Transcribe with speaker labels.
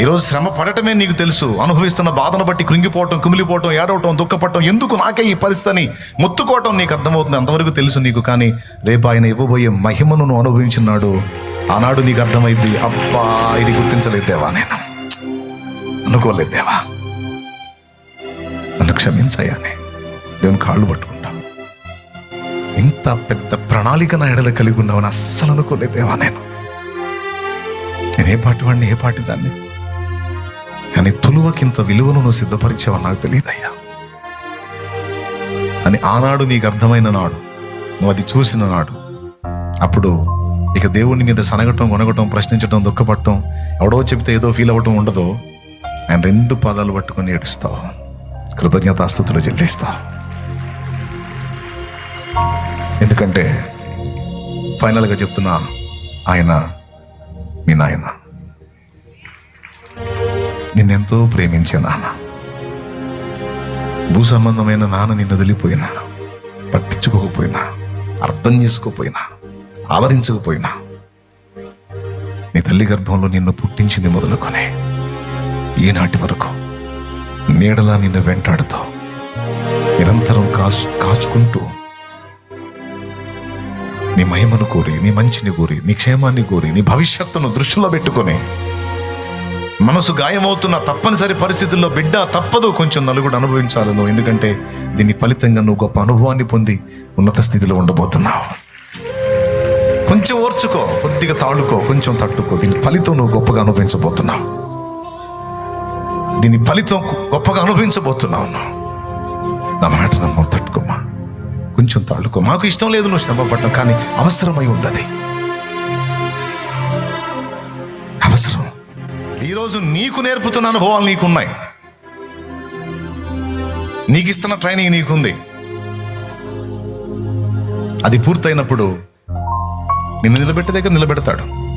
Speaker 1: ఈరోజు శ్రమ పడటమే నీకు తెలుసు. అనుభవిస్తున్న బాధను బట్టి కృంగిపోవటం కుమిలిపోవటం ఏడవటం దుఃఖపడటం ఎందుకు నాకే ఈ పరిస్థితిని మొత్తుకోవటం నీకు అర్థమవుతుంది. అంతవరకు తెలుసు నీకు కానీ రేపు ఆయన ఇవ్వబోయే మహిమను నువ్వు అనుభవించున్నాడు. ఆనాడు నీకు అర్థమైంది అబ్బా ఇది గుర్తించలేదేవా నేను. అనుకోలేదేవా నన్ను క్షమించయ్యానే దేవుని కాళ్ళు పట్టుకుంటాను ఇంత పెద్ద ప్రణాళిక నా ఎడల కలిగి ఉన్నావని అస్సలు అనుకోలేదేవా నేను. నేను ఏ పాటి వాడిని ఏ పాటి దాన్ని కానీ తులువకింత విలువను నువ్వు సిద్ధపరిచావని నాకు తెలియదయ్యా. అని ఆనాడు నీకు అర్థమైన నాడు నువ్వు అది చూసిన నాడు అప్పుడు ఇక దేవుని మీద సనగటం కొనగటం ప్రశ్నించటం దుఃఖపడటం ఎవడో చెప్తే ఏదో ఫీల్ అవ్వటం ఉండదు ఆయన రెండు పాదాలు పట్టుకొని ఏడుస్తావు కృతజ్ఞతాస్థుతులు చెల్లిస్తావు ఎందుకంటే ఫైనల్గా చెప్తున్నా ఆయన మీ నాయన. నిన్నెంతో ప్రేమించే నాన్న. భూ సంబంధమైన నాన్న నిన్ను వదిలిపోయినా పట్టించుకోకపోయినా అర్థం చేసుకోపోయినా ఆదరించకపోయినా నీ తల్లి గర్భంలో నిన్ను పుట్టించింది మొదలుకొని ఈనాటి వరకు నీడలా నిన్ను వెంటాడుతూ నిరంతరం కాచు కాచుకుంటూ నీ మహిమను కోరి నీ మంచిని కోరి నీ క్షేమాన్ని కోరి నీ భవిష్యత్తును దృష్టిలో పెట్టుకొని మనసు గాయమవుతున్న తప్పనిసరి పరిస్థితుల్లో బిడ్డ తప్పదు కొంచెం నలుగుడు అనుభవించాలి నువ్వు. ఎందుకంటే దీని ఫలితంగా నువ్వు గొప్ప అనుభవాన్ని పొంది ఉన్నత స్థితిలో ఉండబోతున్నావు. కొంచెం ఓర్చుకో కొద్దిగా తాళుకో కొంచెం తట్టుకో. దీని ఫలితం నువ్వు గొప్పగా అనుభవించబోతున్నావు. దీని ఫలితం గొప్పగా అనుభవించబోతున్నావు నువ్వు. నా మాట నమ్మ తట్టుకోమా కొంచెం తాళుకో. మాకు ఇష్టం లేదు నువ్వు శ్రమ కానీ అవసరమై ఉంది అది ఈరోజు నీకు నేర్పుతున్న అనుభవాలు నీకున్నాయి. నీకు ఇస్తున్న ట్రైనింగ్ నీకుంది. అది పూర్తయినప్పుడు నిన్ను నిలబెట్టే దగ్గర నిలబెడతాడు.